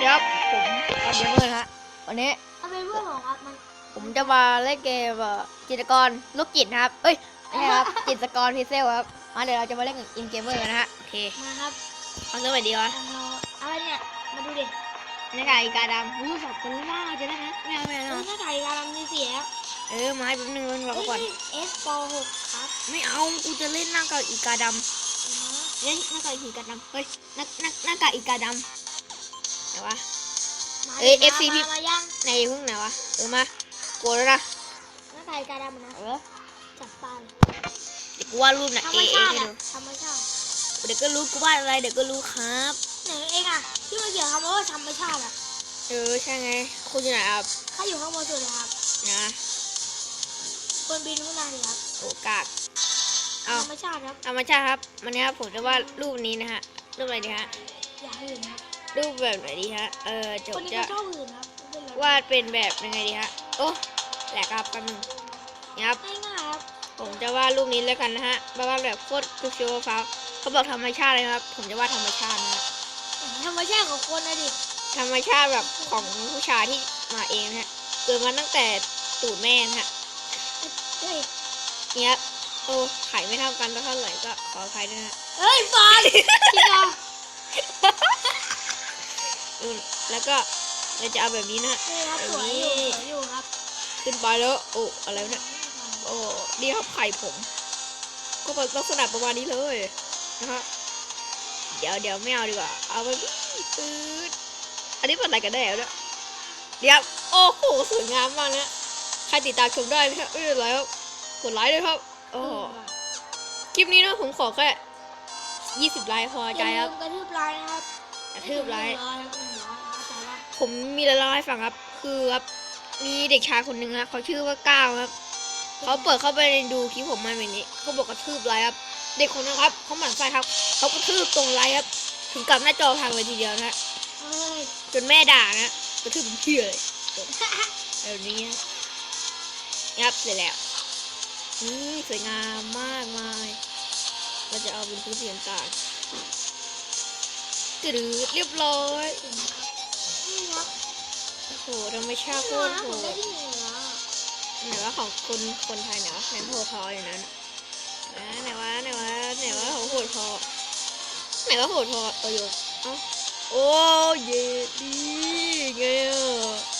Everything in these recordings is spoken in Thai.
เดี๋ยวผมเอาเกมเมอร์นะฮะวันนี้เอาเป็นเพื่อนของครับมันผมจะมาเล่นเกมเอ่อจิตรกรลูกจิตนะครับเอ้ยไม่ใช่ครับจิตรกรพิเซลครับมาเดี๋ยวเราจะมาเล่นกับอินเกมเมอร์นะฮะโอเคมาครับเอาเริ่มไปดีวะเอาอะไรเนี่ยมาดูดิหน้ากากอีกาดำอู้สองคนล่าจะได้นะไม่เอาไม่เอาเอ้ไม่ยเอาหน้าไก่กาลังมีเสียแล้วเออไม้แป๊บนึงมันรอเอ้ยก่อนเอสปหกครับไม่เอากูจะเล่นหน้ากากอีกาดเอามาำเล่นหน้ากากอีกาดำเฮ้ยหน้าหน้าหน้ากากอีกาดำ ไหนวะมาเอ้ยดิ FC มาพี่ มามายังในพึ่งไหนวะ เออมาโกรธแล้วนะหน้าไก่กาดำนะ เออจับปลาเลยเดี๋ยวกูวาดรูปนะธรรเอมเอชาติให้อะดูธรรมชาติเดี๋ยวก็รู้กูวาดอะไรเดี๋ยวก็รู้ครับ ไหนเองอะที่มันเขียนคำว่าธรรมชาติอะเออใช่ไงคุณอยู่ไหนครับถ้าอยู่ข้างบนสุดเลยครับนะคนบินขึ้นมาเลยครับโอกากธเอารรมชาติครับเอามาใช่ครับวันนี้ครับผมจะวาดรูปนี้นะฮะรูปอะไรดีฮะอย่าหื่นครับ รูปแบบไหนดีฮะ เออจะคนนี้จะก็ชอบหื่นครับไม่เป็นไรวาดเป็นแบบยังไงดีฮะ โอ้แหลกครับแป๊บนึงนี่ครับ ง่ายๆครับผมจะวาดรูปนี้แล้วกันนะฮะวาดแบบโคตรคุกชิวฟ้าวเขาบอกธรรมชาติเลยครับ ผมจะวาดธรรมชาตินะฮะธรรมชาติของคนนะดิธรรมชาติแบบของผู้ชายที่มาเองนะฮะ เกิดมาตั้งแต่ตูดแม่นะฮะ เฮ้ยเนี่ยโอ้ไข่ไม่เท่ากันเท่าไหร่ก็ขออภัยด้วยนะฮะ เฮ้ยบอลจริงเหรออืมแล้วก็เราจะเอาแบบนี้นะฮะนี่ครับสวยอยู่สวยอยู่ครับ ขึ้นไปแล้ว โอ้อะไรวะเนี่ยโอ้ดีครับไข่ผม ก็เป็นลักษณะประมาณนี้เลยนะฮะเดี๋ยวเดี๋ยวไม่เอาดีกว่า เอาไปปื๊ดอันนี้เป็นอะไรกันแน่เนี่ยเดี๋ยวโอ้โหสวยงามมากนะใครติดตามชมได้นะครับไม่เป็นไรครับกดไลค์ด้วยครับโอ้โหคลิปนี้นะผมขอแค่ยี่สิบไลค์พออใจย่าคลืรับมกระทืบไลน์นะครับกระทืบไลค์ ผมมีอะไรเล่าให้ฟังครับ คือครับมีเด็กชายคนหนึ่งนะเขาชื่อว่าก้าวครับเขาเปิดเข้าไปดูคลิปผมมาแบบนี้เขาบอกกระทืบไลครับ เด็กคนนั้นครับเขาหมั่นไส้ครับเขากระทืบตรงไลค์ครับ ถึงกับหน้าจอพังเลยทีเดียวนะจนแม่ด่านะกระทืบผมเชื่อเลยแบบนี้นะนี่ครับเสร็จแล้วนี่สวยงามมากมายเราจะเอาเป็นพื้นสีน้ำตาลกระดือเรียบร้อย รับโอ้โหธรรมชาติโคตรนะโหผมได้ดที่หนวไหนว่าของคนคนไทยไหนวะแมนโพทออย่างนั้นไหนวะไหนวะไหนวะของโหดทอไหนว่าโหดทอเออโยนเอ้าโอ้เยดีไงอะ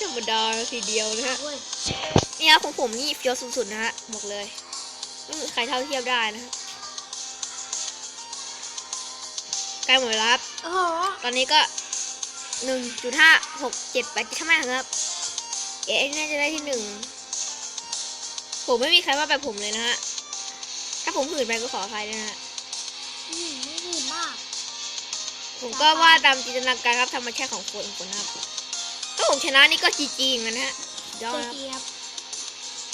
ธรรมดาทีเดียวนะฮะเนี่ครับของผมนี่เฟี้ยวสุดๆนะฮะบอกเลยไม่มีใครเท่าเทียบได้นะฮะใกล้หมดแล้วครับตอนนี้ก็ หนึ่งจุดห้าหกเจ็ดแปดใช่ไหมครับ เอ๊ะน่าจะได้ที่หนึ่งผมไม่มีใครว่าแบบผมเลยนะฮะ ถ้าผมหื่นไปก็ขออภัยด้วยนะฮะอืมไม่ดีมาก ผมก็ว่าตามจินตนาการครับธรรมชาติของคนคนนะครับถ้าผมชนะนี่ก็จีจีเหมือนกันนะฮะยอดเจีครับ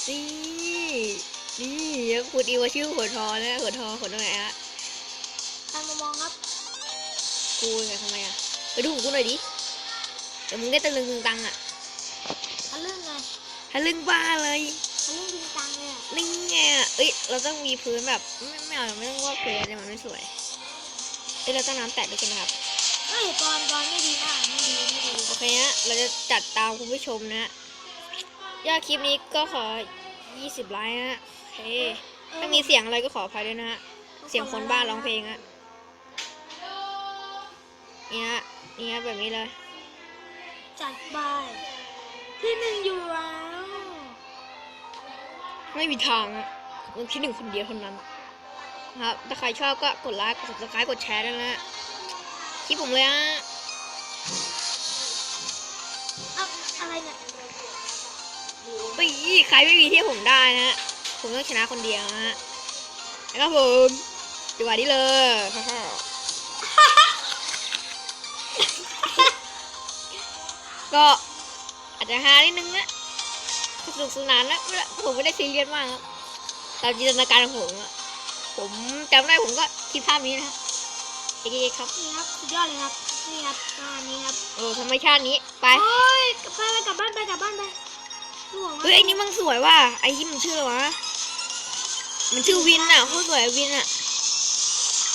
เจี๊ยบนี่นี่คุณอีวาชื่อหัวทอนะหัวทอหัวตรงไหนฮะการมามองครับ กูไงทำไมอะ ไปดูของกูหน่อยดิ เดี๋ยวมึงได้ตะลึงตึงตังอะทะลึ่งไงทะลึงบ้าเลยทะลึ่งจริงจังเลยอะนี่ไงอะเอ้ยเราต้องมีพื้นแบบไม่ไม่เอาไม่ต้องว่าดพื้นเลยมันไม่สวยเอ้ยเราต้องน้ำแตะด้วยใช่ไหมครับเฮ้ยก่อนก่อนไม่ดีมากไม่ดีไม่ดีโอเคฮะเราจะจัดตามคุณผู้ชมนะฮะยอดคลิปนี้ก็ขอ 20ไลค์นะฮะโอเคถ้ามีเสียงอะไรก็ขออภัยด้วยนะฮะเสียงคนบ้านร้องเพลงฮะนี่ฮะนี่ฮะแบบนี้เลย จัดไป ที่หนึ่งอยู่แล้ว ไม่มีทางอะมึงที่หนึ่งคนเดียวเท่านั้นนะครับ ถ้าใครชอบก็กดไลค์กด subscribe กดแชร์ด้วยนะฮะคลิปผมเลยฮะเอ้าอะไรเนี่ยปีใครไม่มีที่ผมได้นะฮะผมต้องชนะคนเดียวนะฮะแล้วก็ผมจังหวะนี้เลย ก็อาจจะฮานิดนึงนะสนุกสนานนะไม่ได้ผมไม่ได้ซีเรียสมากครับตามจินตนาการของผมอะผมจำได้ผมก็คิดภาพนี้นะฮะเอ๊ะครับนี่ครับสุดยอดเลยครับนี่ครับตอนนี้ครับโอ้ธรรมชาตินี้ไปโอ้ยไปไปกลับบ้านไปกลับบ้านไปห่วงเฮ้ยไอ้นี่มันสวยว่ะไอ้ที่มันชื่ออะไรวะมันชื่อวินอะโคตรสวยวินอะ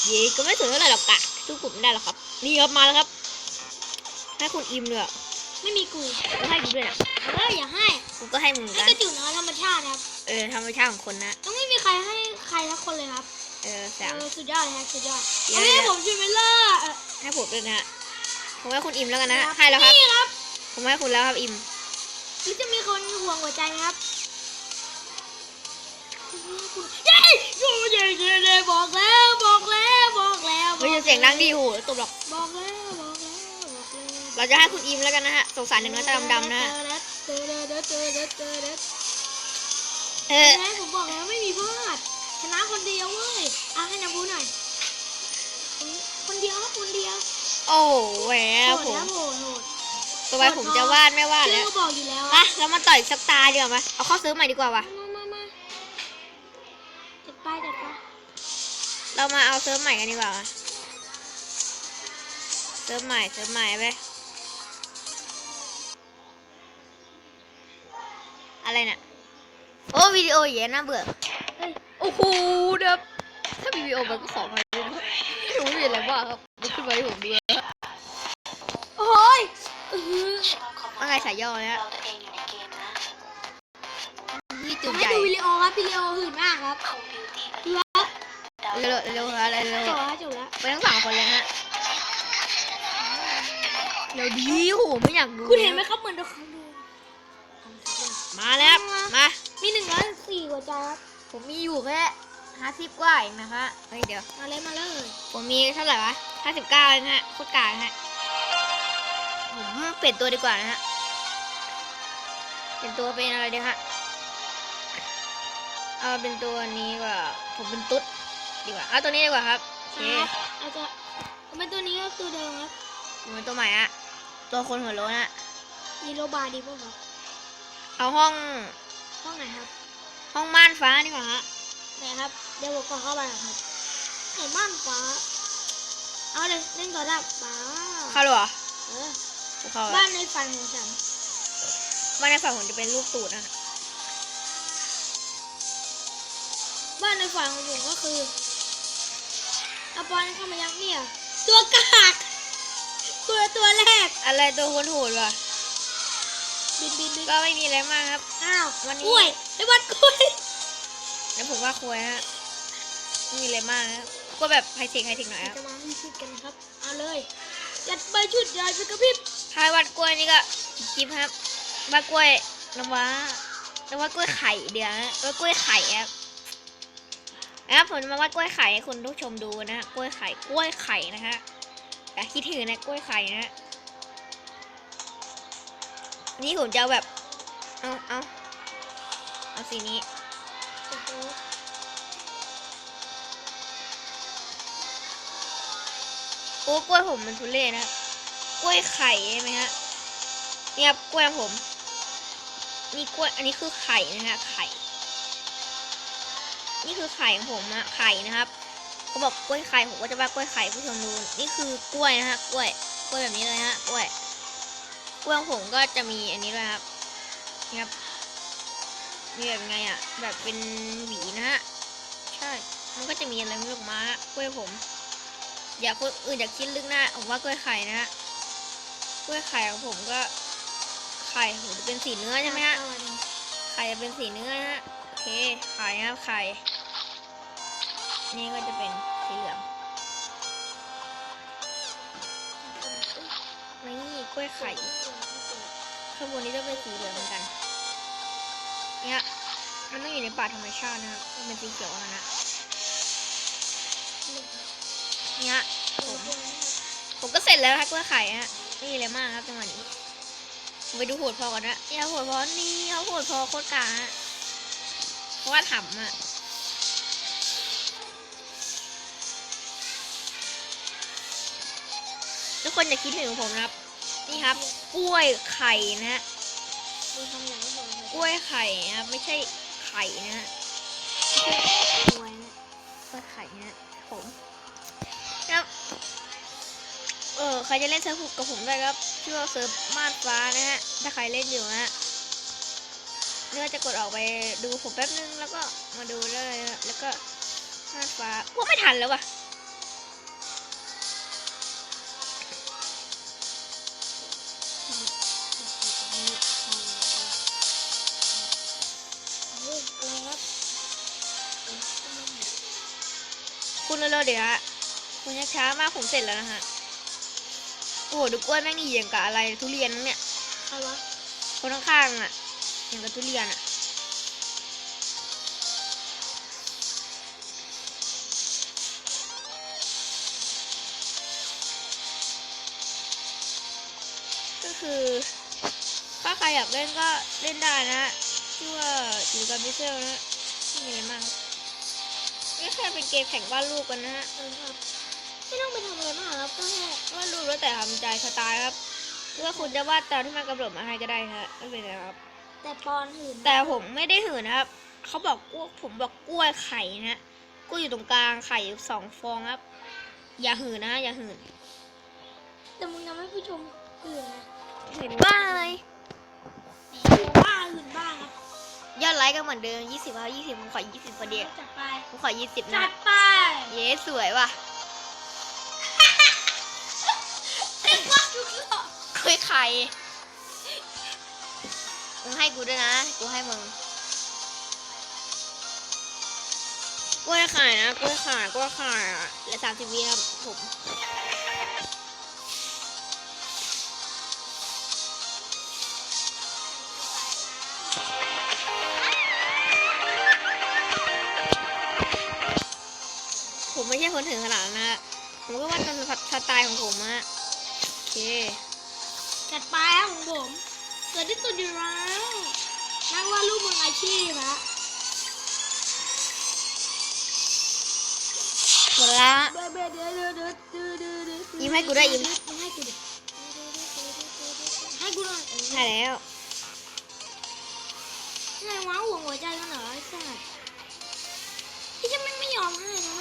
เย่ก็ไม่สวยเท่าไหร่หรอกกะสู้ผมไม่ได้หรอกครับ นี่ครับมาแล้วครับให้คุณอิมด้วย ไม่มีกูก็ให้กูด้วยนะเอออย่าให้กูก็ให้มึงเหมือนให้กัน กระจุกน้อยธรรมชาตินะครับเออธรรมชาติของคนนะ ต้องไม่มีใครให้ใครทักคนเลยครับเออแสเองอสุดยอดเลยครับสุดยอดเดี๋ยวเอาไม่ให้ผมช่วยไปล่าเออให้ผมด้วยนะฮะผมให้คุณอิมแล้วกันนะฮะให้แล้วครับ นี่ครับผมให้คุณแล้วครับอิมหรือจะมีคนห่วงหัวใจไหมครับเย้โย้เย้เย้เย้บอกแล้วบอกแล้วบอกแล้วเฮ้ยอย่าเสียงดังดีโหตบหรอกบอกแล้ เราจะให้คุณอิมแล้วกันนะฮะ สงสารหนึ่งน้อยตาดำๆนะฮะเจอเจอเจอเจอเจอเจอเจอเออแม่ผมบอกแล้วไม่มีพลาดชนะคนเดียวเว้ยเอาให้น้ำพูหน่อย คนเดียวครับคนเดียว โอ้โหแหวโหผดมนะโหดโหดต่อไปผมจะวาดไม่วาดชื่แล้อวก็บอกอยู่แล้วมาเรามาต่อยสักตาดีกว่าไหมเอาข้อซื้อใหม่ดีกว่าวะมามามาจัดไปจัดไปเรามาเอาเซิร์ฟใหม่กันดีกว่าวะเซิร์ฟใหม่เซิร์ฟใหม่ไป อะไรเนี่ยโอ้วิดีโอเย็นน่าเบื่อเฮ้ยโอ้โหเดี๋ยวถ้ามีวิดีโอมันก็สองพันเลยนะไม่รู้มีอะไรบ้างครับมันขึ้นมาให้ผมดูนะโอ้ยอื้อหือว่าไงสายย่อเนี่ยเราตัวเองอยู่ในเกมนะนี่ผจุดมใหให้ญ่ดูวิดีโอครับวิดีโอหื่นมากครับคงบิวตี้ดูแล้วเร็วๆเร็วๆอะไรเร็วจบแล้วจบแล้วๆไปทั้งสองคนเลยฮะเร็วดีโหไม่อยากดูคุณเห็นไหมครับเหมือนเราเขาดู มาแล้วครับมา มีหนึ่งร้อยสี่หัวใจครับผมมีอยู่แค่ห้าสิบกว่าเองนะคะเฮ้ยเดี๋ยว มาเลยมาเลย ผมมีเท่าไหร่วะห้าสิบเก้าเองฮะโคตรกลางฮะ ผมเปลี่ยนตัวดีกว่านะฮะ เปลี่ยนตัวเป็นอะไรดีฮะ เอาเป็นตัวนี้ดีกว่า ผมเป็นตุ๊ดดีกว่า เอาตัวนี้ดีกว่าครับโอเคครับอาจจะเอาเป็นตัวนี้ก็ตัวเดิมครับผมเป็นตัวใหม่อะตัวคนหัวโล้นอะมีโรบาดีป่ะครับ เอาห้องห้องไหนครับ ห้องม่านฟ้าดีกว่าฮะไหนครับ เดี๋ยวผมขอเข้าไปหน่อยครับไหนบ้านฟ้า เอาเลยเล่นก่อนได้ป้าเข้าเลยเหรอเออกูเข้าบ้าแล้วนในฝันของฉันบ้านในฝันผมจะเป็นลูกตูดนะบ้านในฝันของผมก็คือเอาบอลเข้ามายักเนี่ยตัวกากตัวตัวแรก อะไรตัวคนโหดวะ บินบินบินก็ไม่มีอะไรมากครับ อ้าววันนี้กล้วยไอ้วัดกล้วยแล้วผมว่าควรฮะไม่มีอะไรมากนะก็แบบไฮเทคไฮเทคหน่อยครับ จะมาพิชิตกันครับ เอาเลยจัดไปชุดใหญ่ไปกระพริบถ้าวัดกล้วยนี่ก็จิ๊บครับวัดกล้วยน้ำว้าน้ำว้ากล้วยไข่เดี๋ยวนะวัดกล้วยไข่ครับนะครับผมจะมาวัดกล้วยไข่ให้คุณผู้ชมดูนะฮะกล้วยไข่กล้วยไข่นะฮะแต่คิดถึงนะกล้วยไข่นะฮะ นี่ผมจะเอาแบบ เอาเอาเอาสีนี้ โอ้กล้วยผมมันทุเรศนะ กล้วยไข่ใช่ไหมฮะ เนี่ยครับกล้วยผม นี่กล้วย อันนี้คือไข่นะฮะ ไข่ นี่คือไข่ของผมอะไข่นะครับเขาบอกกล้วยไข่ผมก็จะว่ากล้วยไข่ผู้ชมดู นี่คือกล้วยนะฮะ กล้วย กล้วยแบบนี้เลยฮะ กล้วย กล้วยของผมก็จะมีอันนี้ด้วยครับนี่ครับมีแบบไงอะแบบเป็นหวีนะฮะ ใช่ มันก็จะมีอะไรไม่รู้ออกมาฮะกล้วยผม อย่าคนอื่นอย่าคิดลึกหน้าผมว่ากล้วยไข่นะฮะ กล้วยไข่ของผมก็ ไข่ผมจะเป็นสีเนื้อใช่ไหมฮะเอาอันนี้ไข่จะเป็นสีเนื้อนะฮะ โอเค ไข่นะครับไข่ นี่ก็จะเป็นสีเหลืองนี่ กล้วยไข่ ข้างบนนี้จะเป็นสีเหลืองเหมือนกัน เนี่ยมันต้องอยู่ในป่าธรรมชาตินะครับมันเป็นสีเขียวนะเนี่ยผมผมก็เสร็จแล้วครับกล้วยไข่ฮะไม่มีอะไรมากครับจังหวะนี้ผมไปดูโหดพอก่อนนะเนี่ยโหดพอนี่เขาโหดพอโคตรกาฮะเพราะว่าถำอะทุกคนอย่าคิดถึงผมนะครับ นี่ครับ กล้วยไข่นะฮะกล้วยไข่นะครับไม่ใช่ไข่นะฮะสวยนะกล้วยไข่นะฮะผมครับเออใครจะเล่นเซิร์ฟกับผมได้ครับชื่อว่าเซิร์ฟม่านฟ้านะฮะถ้าใครเล่นอยู่นะฮะเนื้อจะกดออกไปดูผมแป๊บนึงแล้วก็มาดูเลยแล้วก็ม่านฟ้าว่าไม่ทันแล้วว่ะ เร็วๆเดี๋ยวฮะคุณยักช้ามากผมเสร็จแล้วนะฮะ โอ้โหดูกล้วยแม่งนี่อย่างกับอะไรทุเรียนมึงเนี่ยใครวะคนข้างๆอะอย่างกับทุเรียนอะก็คือถ้าใครอยากเล่นก็เล่นได้นะฮะชื่อว่าอยู่กับมิเซลนะฮะไม่มีอะไรมาก นี่แค่เป็นเกมแข่งวาดรูปกันนะฮะเออครับไม่ต้องไปทำอะไรมากครับก็แค่วาดรูปแล้วแต่ทำใจสไตล์ครับหรือว่าคุณจะวาดตามที่มันกำหนดมาให้ก็ได้ฮะไม่เป็นไรครับ แต่ปอนหื่นแต่ผมไม่ได้หืนนะครับเขาบอกกล้วยผมบอกกล้วยไข่นะฮะกล้วยอยู่ตรงกลางไข่อยู่สองฟองครับ อย่าหืนนะอย่าหืนแต่มึงยังไม่ผู้ชมหื่นนะหืนบ้าเลย ยอดไลค์ก็เหมือนเดิมยี่สิบครับยี่สิบผมขอยี่สิบพอดีจัดไปผมขอยี่สิบจันะ ดไปเย้สวยว่ะไอ้พวกทุกหลอกกล้วยไข่มึงให้กูด้วยนะ กูให้มึงกล้วยไข่นะกล้วยไข่กล้วยไข่อะเหลือสามสิบวิครับผม ผมไม่ใช่คนถึงขนาดนั้นนะฮะผมก็ว่าตามสไตล์ของผมอะโอเคจัดไปครับของผมเกิดที่สุดอยู่แล้วนักวาดรูปมืออาชีพฮะหมดแล้วเบ้เบ้เด้อเด้อเด้อเด้อเด้อเด้อยิ้มให้กูด้วยยิ้มยิ้มให้กูดิให้กูหน่อยเออใช่แล้วไงวะห่วงหัวใจกันเหรอไอ้สัสที่จะไม่ไม่ยอมให้นะเว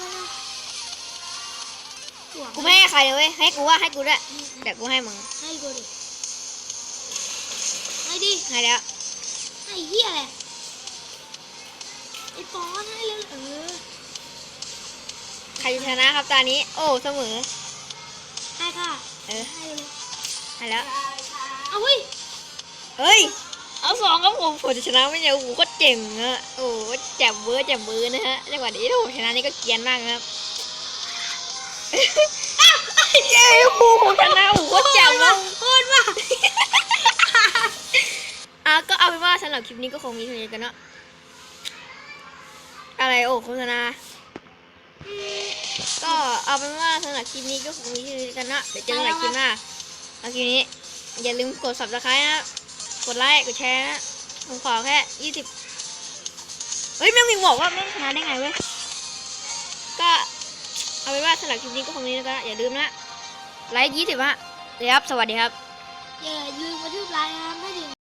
้ยนะห่วง กูไม่ให้ใครเลยเว้ยให้กูว่าให้กูด้วยเดี๋ยวกูให้มึงให้กูดิให้ดิให้แล้วให้เฮียอะไรไอ้ปอนให้เลยเออใครจะชนะครับตอนนี้ โอ้เสมอให้ค่ะเออให้เลยให้แล้วเอาเว้ยเฮ้ยเอาสองครับผมผมจะชนะไม่ใช่โอ้โหโคตรเจ๋งอะโอ้โหแจ่มเบอร์แจ่มเบอร์นะฮะจังหวะนี้ถ้าผมชนะนี่ก็เกรียนมากนะครับ เย้โอ้โหผมชนะโอ้โหโคตรแจ่มวะโคตรว่ะอะก็เอาเป็นว่าสำหรับคลิปนี้ก็คงมีเท่านี้กันเนาะอะไรโอ้โฆษณาก็เอาเป็นว่าสำหรับคลิปนี้ก็คงมีเท่านี้กันเนาะเดี๋ยวเจอกันใหม่คลิปหน้าเอาคลิปนี้ อย่าลืมกด subscribe นะกดไลค์กดแชร์นะผมขอแค่ยี่สิบเฮ้ยแม่งมีบอกว่าแม่งชนะได้ไงเว้ยก็ เอาเป็นว่าสำหรับคลิปนี้ก็คงนี้แล้วก็อย่าลืมนะไลค์ยี่สิบฮะเดี๋ยวครับ สวัสดีครับ อย่าลืมกระทืบไลค์นะครับไม่ถึง